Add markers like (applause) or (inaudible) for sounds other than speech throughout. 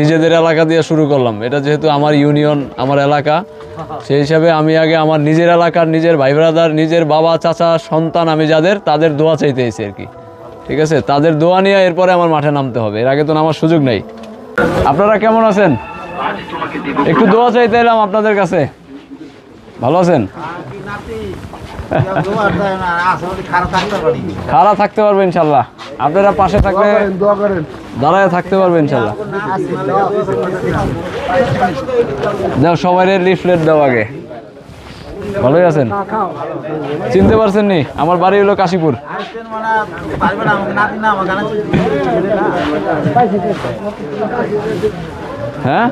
নিজেদের এলাকা দিয়ে শুরু করলাম। এটা যেহেতু আমার ইউনিয়ন আমার এলাকা সেই হিসাবে আমি আগে আমার নিজের এলাকার নিজের ভাই ব্রাদার নিজের বাবা চাচা সন্তান আমি যাদের তাদের দোয়া চাইতে এসেছি আর কি। ঠিক আছে? তাদের দোয়া নিয়ে এরপরে আমার মাঠে নামতে হবে। এর আগে তো নামার সুযোগ নেই। আপনারা কেমন আছেন? একটু দোয়া চাইতে এলাম আপনাদের কাছে। ভালো আছেন? খারাপ থাকতে পারবে ইনশাল্লাহ। আপনারা পাশে থাকলে দাঁড়ায় থাকতে পারবে ইনশাল্লাহ। দাও সবাই লিফলেট দাও আগে। ভালোই আছেন? চিনতে পারছেন নি? আমার বাড়ি হলো কাশীপুর। হ্যাঁ?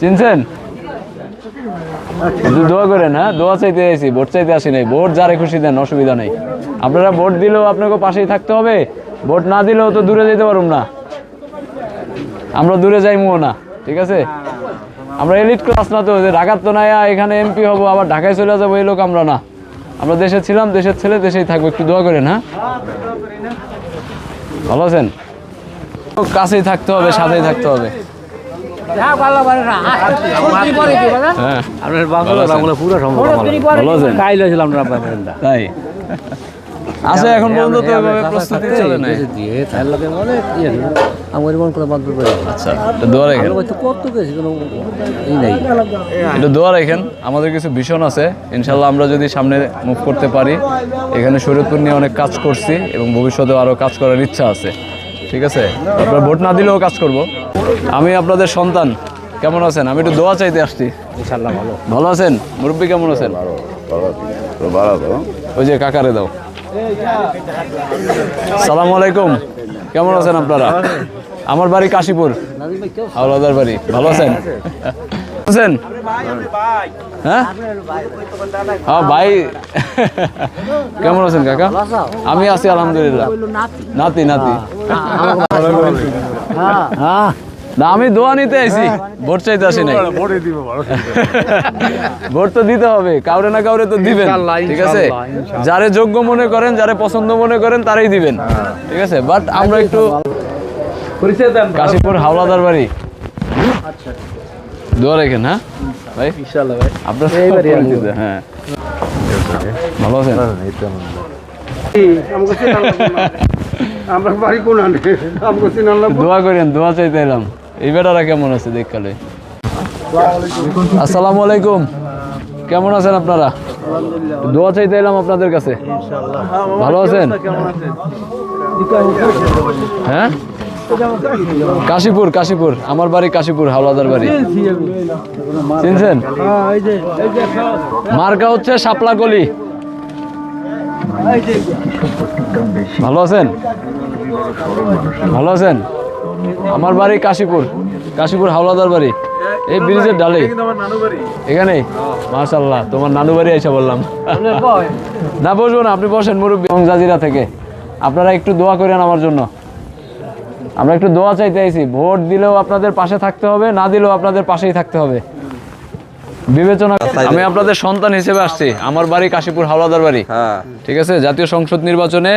চিনছেন? দোয়া করেন হ্যাঁ? দোয়া চাইতে আসি ভোট চাইতে আসি নাই। ভোট যারে খুশি দেন, অসুবিধা নেই। আপনারা ভোট দিলেও আপনাকে পাশেই থাকতে হবে। ভোট না দিলেও তো দূরে যেতে পারুম না। আমরা দূরে যাইমও না ঠিক আছে? আমরা এলিট ক্লাস না তো যে ঢাকার তো নাই এখানে এমপি হব আবার ঢাকায় চলে যাব এই লোক আমরা না। আমরা দেশে ছিলাম দেশের ছেলে দেশেই থাকব একটু দোয়া করেন হ্যাঁ? ভালো আছেন? কাছেই থাকতে হবে সাথেই থাকতে হবে। হ্যাঁ। আপনার বাংলা ভালো? বাংলা পুরো সম্ভব। ভালো আছেন? তাই? আছে এখন পর্যন্ত তো এভাবে প্রস্তুতি চলে নাই। দিয়ে তার লগে অনেক ইয়ে আমার মন করে বাদ করে আচ্ছা এটা দোয়া রাখেন হয়তো কত গেছে? কোনো ই নাই। এটা দোয়া রাখেন আমাদের কিছু ভীষণ আছে। ইনশাল্লাহ আমরা যদি সামনে মুভ করতে পারি এখানে শরীয়তপুর নিয়ে অনেক কাজ করছি এবং ভবিষ্যতে আরও কাজ করার ইচ্ছা আছে। ঠিক আছে? আপনার ভোট না দিলেও কাজ করব। আমি আপনাদের সন্তান। কেমন আছেন? আমি একটু দোয়া চাইতে আসছি। ইনশাল্লাহ ভালো। ভালো আছেন? মুরব্বী কেমন আছেন? ওই যে কাকারে দাও। সালাম আলাইকুম। কেমন আছেন আপনারা? আমার বাড়ি কাশীপুর। হাওলাদার বাড়ি। ভালো আছেন? আছেন? হ্যাঁ? হ্যাঁ ভাই। কেমন আছেন কাকা? আমি আছি আলহামদুলিল্লাহ। নাতি নাতি। হ্যাঁ। না আমি দোয়া নিতে আইছি। ভোট চাইতে আসি নাই। (laughs) ভোট তো দিতে হবে কাউরে না কাউরে তো দিবেন ঠিক আছে? যারে যোগ্য মনে করেন যারে পছন্দ মনে করেন তারাই দিবেন ঠিক আছে? বাট আমরা একটু কাশীপুর হাওলাদার বাড়ি। দোয়া রেখেন হ্যাঁ? ভাই? আপনার হ্যাঁ। ভালো আছেন? আমরা বাড়ি কোন দোয়া করেন দোয়া চাইতে এলাম। এই বেটারা কেমন আছে দেখকালে আসসালামু আলাইকুম। কেমন আছেন আপনারা? দোয়া চাইতে এলাম আপনাদের কাছে। ভালো আছেন? হ্যাঁ? কাশীপুর কাশীপুর। আমার বাড়ি কাশীপুর, হাওলাদার বাড়ি। চিনছেন? মার্কা হচ্ছে শাপলা গলি। ভালো আছেন? ভালো আছেন? আমার বাড়ি কাশীপুর। কাশীপুর হাওলাদার বাড়ি। এই ব্রিজের ডালে। এখানে? মাশাল্লাহ তোমার নানু বাড়ি এসে বললাম। না বসবো না আপনি বসেন মুরব্বী। জাজিরা থেকে। আপনারা একটু দোয়া করেন আমার জন্য। আমরা একটু দোয়া চাইতে আইছি। ভোট দিলেও আপনাদের পাশে থাকতে হবে না দিলেও আপনাদের পাশেই থাকতে হবে। বিবেচনা আমি আপনাদের সন্তান হিসেবে আসছি। আমার বাড়ি কাশীপুর হাওলাদার বাড়ি। ঠিক আছে? জাতীয় সংসদ নির্বাচনে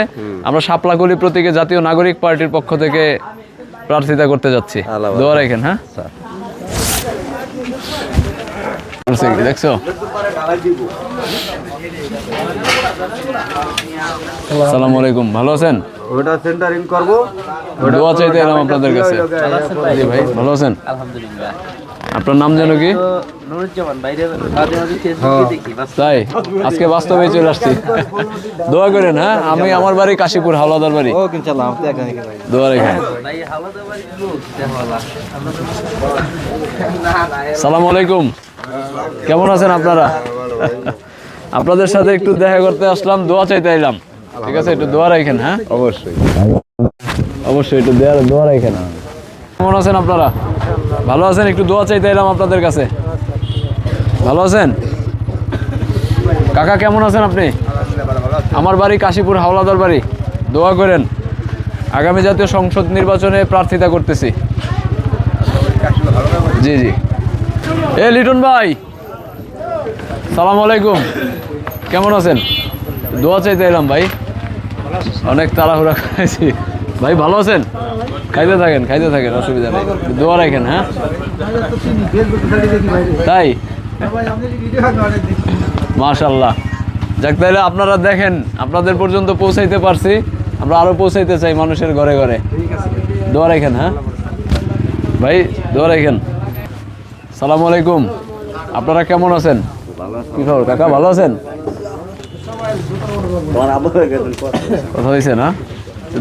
আমরা শাপলাকলি প্রতীকে জাতীয় নাগরিক পার্টির পক্ষ থেকে প্রার্থিতা করতে যাচ্ছি। দোয়া রাখেন হ্যাঁ? দেখছ? আসসালামু আলাইকুম ভালো আছেন? ওটা সেন্টারিং করব। দোয়া চাইতে এলাম আপনাদের কাছে। জি ভাই ভালো আছেন? আপনার নাম যেন কি? তাই? আজকে বাস্তবে চলে আসছি। দোয়া করেন হ্যাঁ? আমি আমার বাড়ি কাশীপুর হাওলাদার বাড়ি। দোয়া রেখেন। সালাম আলাইকুম। কেমন আছেন আপনারা? আপনাদের সাথে একটু দেখা করতে আসলাম দোয়া চাইতে এলাম। ঠিক আছে একটু দোয়া রাখেন হ্যাঁ? অবশ্যই। অবশ্যই একটু দোয়া রাখেন। কেমন আছেন আপনারা? ভালো আছেন? একটু দোয়া চাইতে এলাম আপনাদের কাছে। ভালো আছেন? কাকা কেমন আছেন আপনি? আমার বাড়ি কাশীপুর হাওলাদার বাড়ি। দোয়া করেন। আগামী জাতীয় সংসদ নির্বাচনে প্রার্থিতা করতেছি। জি জি। এ লিটন ভাই। সালাম আলাইকুম। কেমন আছেন? দোয়া চাইতে এলাম ভাই। অনেক তাড়াহুড়া খাইছি ভাই ভালো আছেন? খাইতে থাকেন খাইতে থাকেন অসুবিধা নেই। দোয়া রাখেন হ্যাঁ? তাই? মাশাল্লাহ যাক তাহলে আপনারা দেখেন আপনাদের পর্যন্ত পৌঁছাইতে পারছি। আমরা আরও পৌঁছাইতে চাই মানুষের ঘরে ঘরে। দোয়া রাখেন হ্যাঁ? ভাই দোয়া রাখেন। সালাম আলাইকুম। আপনারা কেমন আছেন? কি খবর? কাকা ভালো আছেন? কথা হয়েছে না?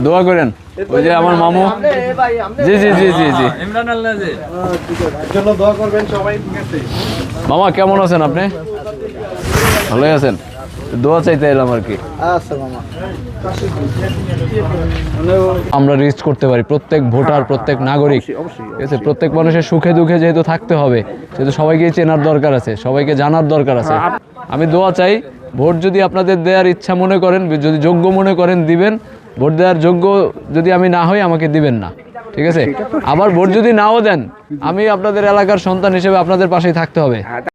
দোয়া করেন। ওই যে আমার মামু। জি জি জি জি জি। মামা কেমন আছেন আপনি? ভালোই আছেন। দোয়া চাইতে এলাম আর কি। আমরা রিস্ক করতে পারি। প্রত্যেক ভোটার প্রত্যেক নাগরিক। ঠিক আছে? প্রত্যেক মানুষের সুখে দুঃখে যেহেতু থাকতে হবে সেহেতু সবাইকে চেনার দরকার আছে সবাইকে জানার দরকার আছে। আমি দোয়া চাই ভোট যদি আপনাদের দেওয়ার ইচ্ছা মনে করেন যদি যোগ্য মনে করেন দিবেন। ভোট দেওয়ার যোগ্য যদি আমি না হই আমাকে দিবেন না। ঠিক আছে? আবার ভোট যদি নাও দেন আমি আপনাদের এলাকার সন্তান হিসেবে আপনাদের পাশেই থাকতে হবে।